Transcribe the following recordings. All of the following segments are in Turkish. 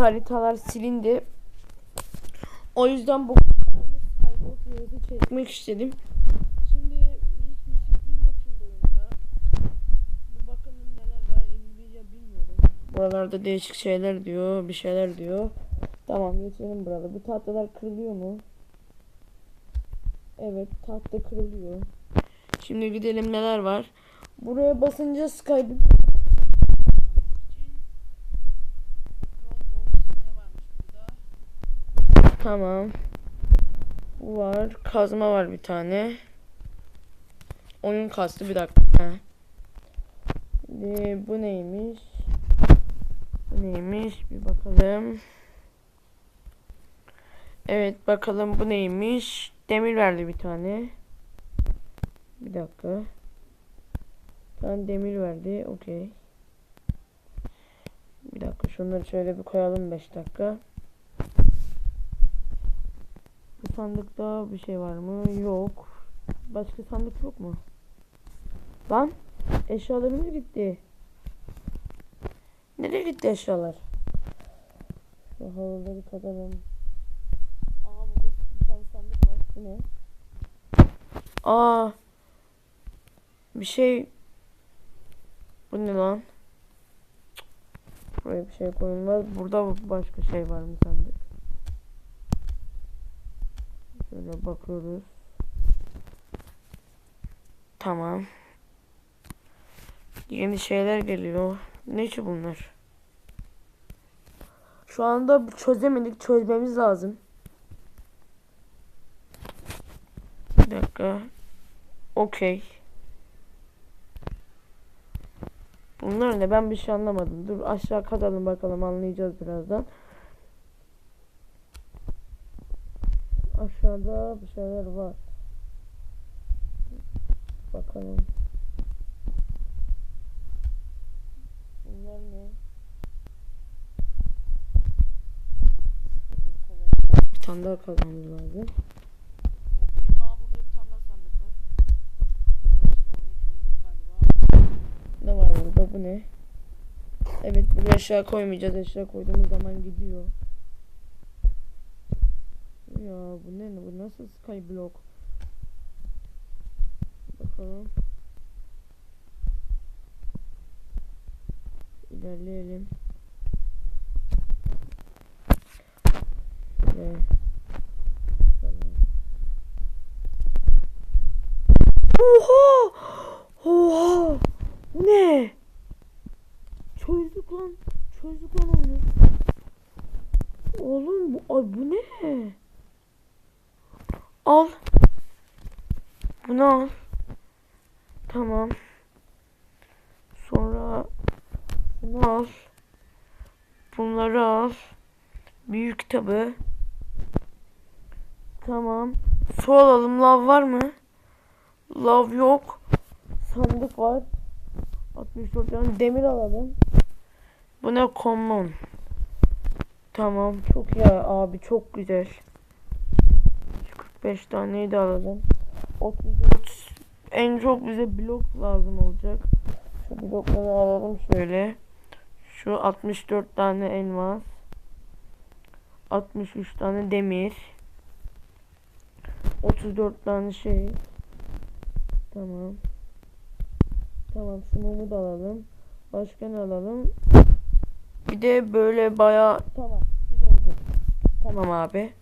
haritalar silindi. O yüzden bu serisi çekmek istedim. Şimdi hiçbir fikrim yok şimdi oyunda. Bir bakalım neler var. İngilizce bilmiyorum. Buralarda değişik şeyler diyor. Bir şeyler diyor. Tamam geçelim burada. Bu tahtalar kırılıyor mu? Evet tahta kırılıyor. Şimdi gidelim neler var. Buraya basınca Skype Tamam. Bu var. Kazma var bir tane. Oyun kastı bir dakika. Şimdi bu neymiş? Bu neymiş? Bir bakalım. Evet bakalım bu neymiş? Demir verdi bir tane. Bir dakika. Tane demir verdi. Okey. Bir dakika şunları şöyle bir koyalım 5 dakika. Bu sandıkta bir şey var mı? Yok. Başka sandık yok mu? Lan eşyalarımız gitti. Nereye gitti eşyalar? Şu halıları katalım. Aa burada bir tane sandık var. Bu ne? Aa bir şey bu ne lan? Buraya bir şey koyulmaz. Burada başka şey var mı sandık? Şöyle bakıyoruz. Tamam. Yeni şeyler geliyor. Ne ki bunlar? Şu anda çözemedik. Çözmemiz lazım. Bir dakika. Okey. Bunlar ne? Ben bir şey anlamadım. Dur aşağı katalım bakalım anlayacağız birazdan. Aşağıda bir şeyler var. Bakalım. Bunlar ne? Bir tane daha kazmamız lazım. Ne var burada? Bu ne? Evet buraya eşya koymayacağız. Eşya koyduğumuz zaman gidiyor. Ya bu ne? Bu nasıl skyblock? Bakalım. İlerleyelim. Şöyle. Bakalım. Oha! Oha! Ne? Çözdük lan. Çözdük lan oyunu. Oğlum bu, ay bu ne? Al. Bunu al. Tamam. Sonra bunu al. Bunları al. Büyük kitabı. Tamam. Su alalım. Lav var mı? Lav yok. Sandık var. 64 tane demir alalım. Bu ne common. Tamam. Çok iyi abi. Çok güzel. 45 taneyi de alalım. 34 en çok bize blok lazım olacak. Şu blokları alalım şöyle. Şu 64 tane elmas. 63 tane demir. 34 tane şey. Tamam. Tamam şu da alalım. Başka ne alalım? Bir de böyle baya tamam. Tamam abi.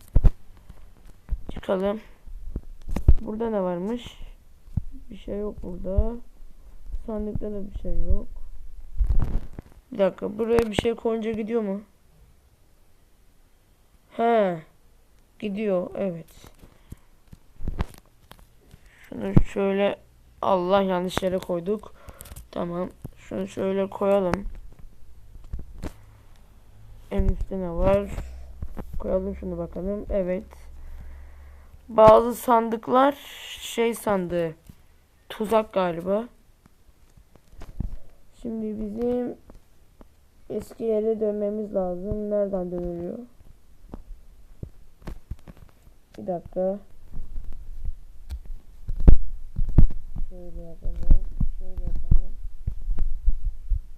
Çıkalım. Burada ne varmış? Bir şey yok burada. Sandıkta da bir şey yok. Bir dakika buraya bir şey koyunca gidiyor mu? He. Gidiyor evet. Şunu şöyle Allah yanlış yere koyduk. Tamam. Şunu şöyle koyalım. En üstte ne var? Koyalım şunu bakalım. Evet. Bazı sandıklar şey sandığı. Tuzak galiba. Şimdi bizim eski yere dönmemiz lazım. Nereden dönülüyor? Bir dakika. Şöyle yapalım. Şöyle yapalım.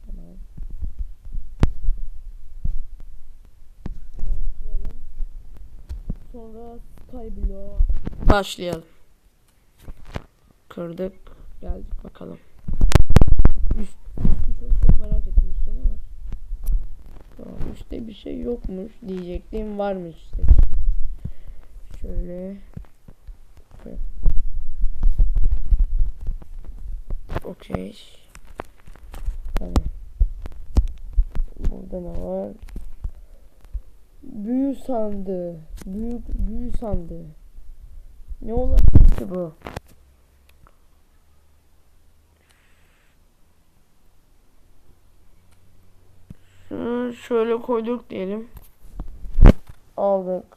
Tamam. sonra Skyblock başlayalım. Kırdık. Geldik bakalım. Üst, çok, çok merak ettim üstte ne var? Tamam, üstte bir şey yokmuş diyecektim. Varmış işte. Şöyle. Okey. Tamam. Burada ne var? Büyü sandığı. Büyük büyü sandığı. Ne olabilir ki bu? Şunu şöyle koyduk diyelim. Aldık.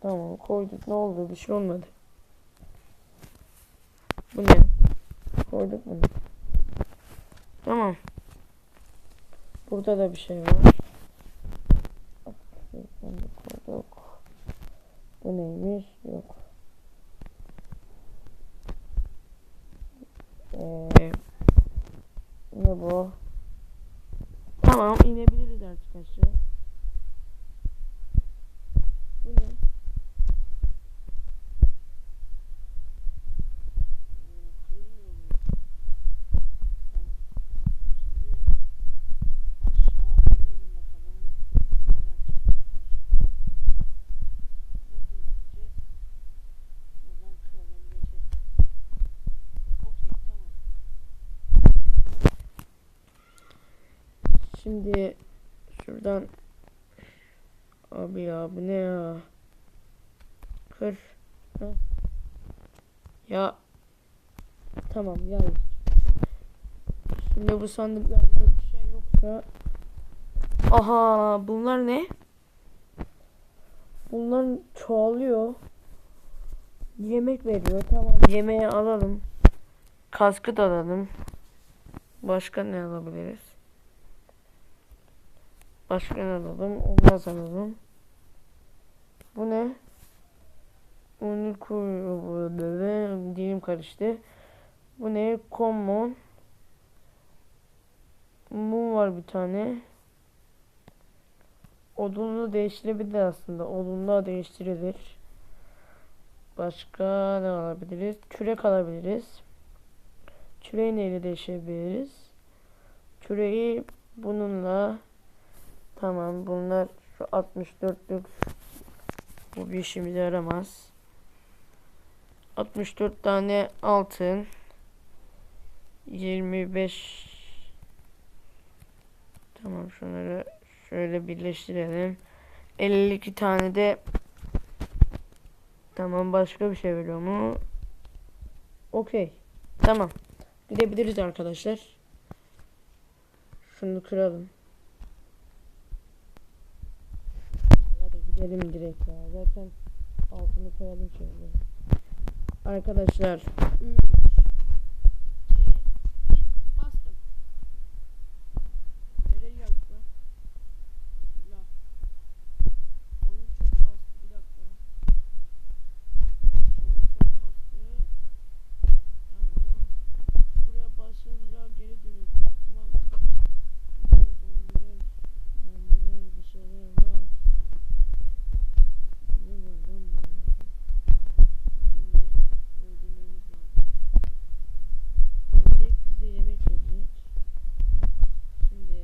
Tamam koyduk. Ne oldu? Bir şey olmadı. Bu ne? Koyduk bunu. Tamam. Burada da bir şey var. Bunu koyduk. Bu neymiş? Yok. Ee, ne bu? Tamam inebiliriz artık aşağı. Bu ne? Şimdi şuradan abi ya ne ya? Kır. Ha. Ya tamam ya. Şimdi bu sandıklarda bir şey yoksa Aha bunlar ne? Bunlar çoğalıyor. Yemek veriyor. Tamam yemeği alalım. Kaskı da alalım. Başka ne alabiliriz? Başka ne alalım? Ondan alalım. Bu ne? Onu koyuyor Dilim karıştı. Bu ne? Common. Mum var bir tane. Odunlu değiştirebilir aslında. Odunla değiştirilir. Başka ne alabiliriz? Kürek alabiliriz. Küreği neyle değiştirebiliriz? Küreği bununla Tamam bunlar şu 64'lük bu bir işimize yaramaz. 64 tane altın 25 Tamam şunları şöyle birleştirelim. 52 tane de Tamam başka bir şey veriyor mu? Okey. Tamam. Gidebiliriz arkadaşlar. Şunu kıralım. Gidelim direkt ya. Zaten altını koyalım şöyle. Arkadaşlar. 3 2 1 bastım. Nereye geldik lan? Allah. Oyun çok kastı. Bir dakika. Oyun çok kastı. Tamam. Buraya basınca geri dönüyor. Tamam. Donduruyor. Donduruyor bir şeyler var. Ne var lan burada? Yine öldürmemiz lazım. İnek bize yemek verecek. Şimdi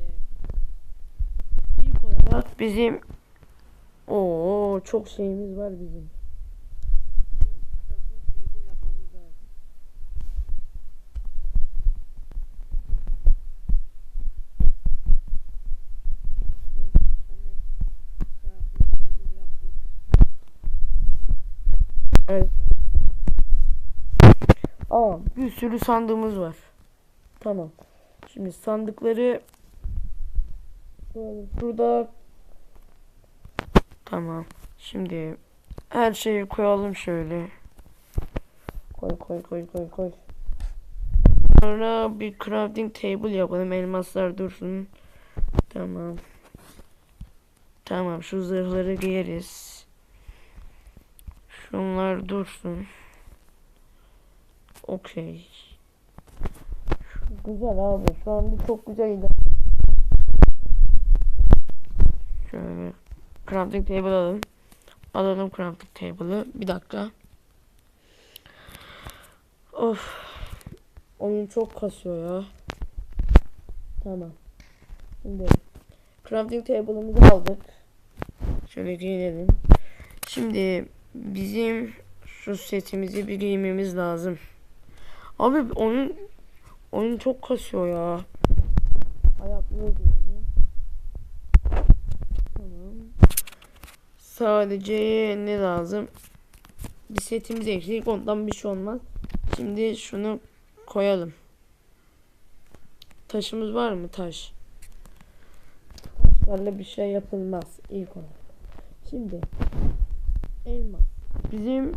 ilk olarak bizim Oo çok şeyimiz var bizim. Evet. Aa, bir sürü sandığımız var. Tamam. Şimdi sandıkları koyalım. Tamam. Şimdi her şeyi koyalım şöyle. Koy koy koy koy koy. Sonra bir crafting table yapalım. Elmaslar dursun. Tamam. Tamam şu zırhları giyeriz. Şunlar dursun. Okey. Güzel abi. Şu anda çok güzel. Şöyle. Crafting table alalım. Alalım crafting table'ı. Bir dakika. Of. Oyun çok kasıyor ya. Tamam. Şimdi crafting table'ımızı aldık. Şöyle giyinelim. Şimdi bizim şu setimizi bir giymemiz lazım. Abi oyun oyun çok kasıyor ya. Ayakları giyelim. Tamam. Sadece ne lazım? Bir setimiz eksik. Ondan bir şey olmaz. Şimdi şunu koyalım. Taşımız var mı taş? Taşlarla bir şey yapılmaz ilk olarak. Şimdi elma. Bizim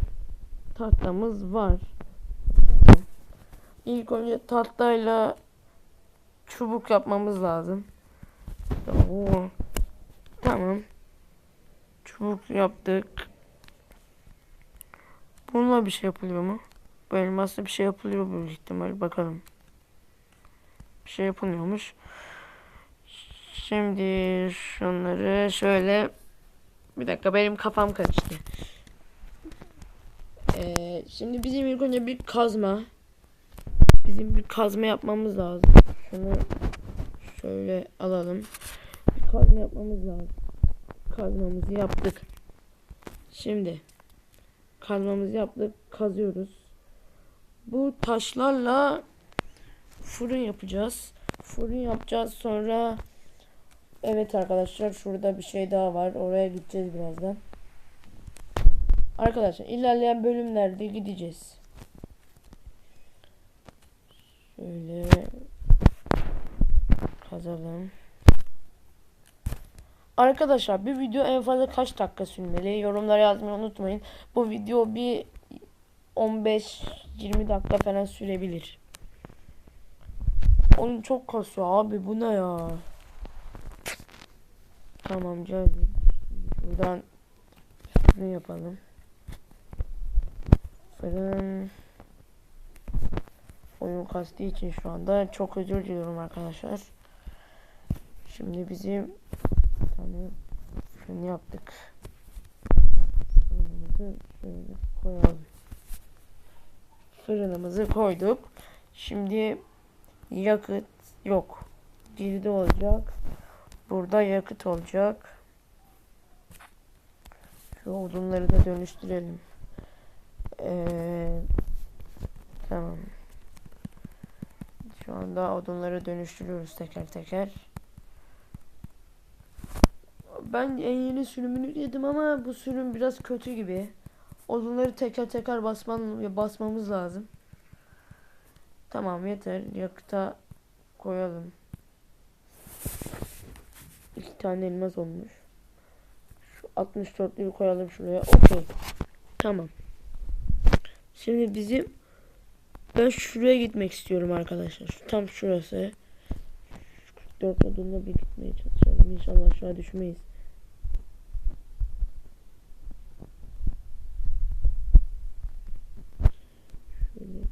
tahtamız var. İlk önce tahtayla çubuk yapmamız lazım. Oo. Tamam. Çubuk yaptık. Bununla bir şey yapılıyor mu? Bu elmasla bir şey yapılıyor büyük ihtimal. Bakalım. Bir şey yapılmıyormuş. Şimdi şunları şöyle bir dakika benim kafam karıştı. Ee, şimdi bizim ilk önce bir kazma bizim bir kazma yapmamız lazım. Şunu şöyle alalım. Bir kazma yapmamız lazım. Kazmamızı yaptık. Şimdi kazmamızı yaptık. Kazıyoruz. Bu taşlarla fırın yapacağız. Fırın yapacağız sonra Evet arkadaşlar şurada bir şey daha var. Oraya gideceğiz birazdan. Arkadaşlar ilerleyen bölümlerde gideceğiz. Şöyle kazalım. Arkadaşlar bir video en fazla kaç dakika sürmeli? Yorumlara yazmayı unutmayın. Bu video bir 15-20 dakika falan sürebilir. Oyun çok kasıyor abi bu ne ya? Tamam geldim. Buradan ne yapalım? Fırın oyun kastığı için şu anda çok özür diliyorum arkadaşlar. Şimdi bizim fırın yaptık. Fırınımızı şöyle koyalım. Fırınımızı koyduk. Şimdi yakıt yok. Girdi olacak. Burada yakıt olacak. Şu odunları da dönüştürelim. Ee, tamam. Şu anda odunları dönüştürüyoruz teker teker. Ben en yeni sürümünü yedim ama bu sürüm biraz kötü gibi. Odunları teker teker basman, basmamız lazım. Tamam yeter. Yakıta koyalım. İki tane elmas olmuş. Şu 64'lüyü koyalım şuraya. Okey. Tamam. Şimdi bizim ben şuraya gitmek istiyorum arkadaşlar. Tam şurası. Şu 44 odunla bir gitmeye çalışalım. İnşallah aşağı düşmeyiz. Şöyle gidelim.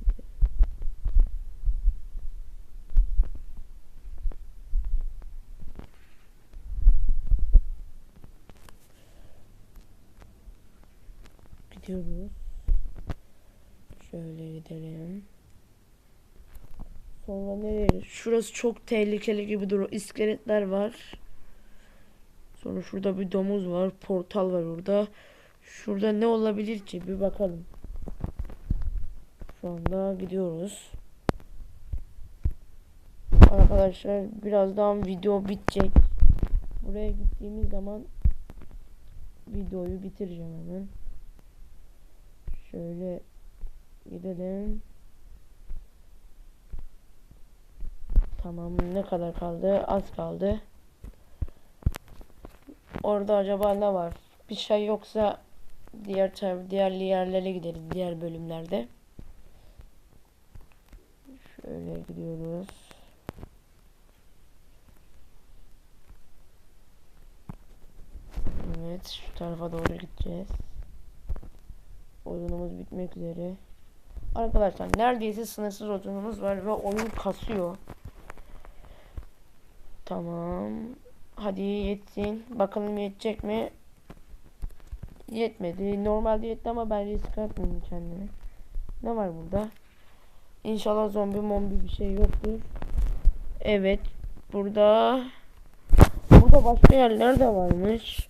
Gidiyoruz. Şöyle gidelim. Sonra nereye? Şurası çok tehlikeli gibi duruyor. İskeletler var. Sonra şurada bir domuz var. Portal var orada. Şurada ne olabilir ki? Bir bakalım. Şu anda gidiyoruz. Arkadaşlar birazdan video bitecek. Buraya gittiğimiz zaman videoyu bitireceğim hemen. Şöyle gidelim. Tamam ne kadar kaldı? Az kaldı. Orada acaba ne var? Bir şey yoksa diğer diğer yerlere gideriz diğer bölümlerde. Şöyle gidiyoruz. Evet şu tarafa doğru gideceğiz. Oyunumuz bitmek üzere. Arkadaşlar neredeyse sınırsız oyunumuz var ve oyun kasıyor. Tamam. Hadi yetsin. Bakalım yetecek mi? yetmedi. Normalde yetti ama ben risk atmadım kendime. Ne var burada? İnşallah zombi mombi bir şey yoktur. Evet. Burada burada başka yerler de varmış.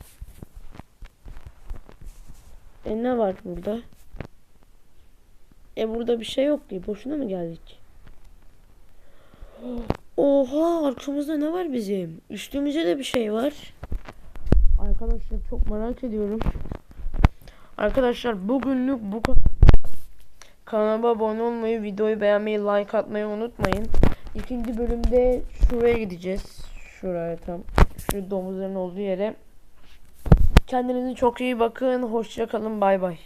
E ne var burada? E burada bir şey yok ki. Boşuna mı geldik? Oha arkamızda ne var bizim? Üstümüzde de bir şey var. Arkadaşlar çok merak ediyorum. Arkadaşlar bugünlük bu kadar. Kanalıma abone olmayı, videoyu beğenmeyi, like atmayı unutmayın. İkinci bölümde şuraya gideceğiz. Şuraya tam. Şu domuzların olduğu yere. Kendinize çok iyi bakın. Hoşça kalın. Bay bay.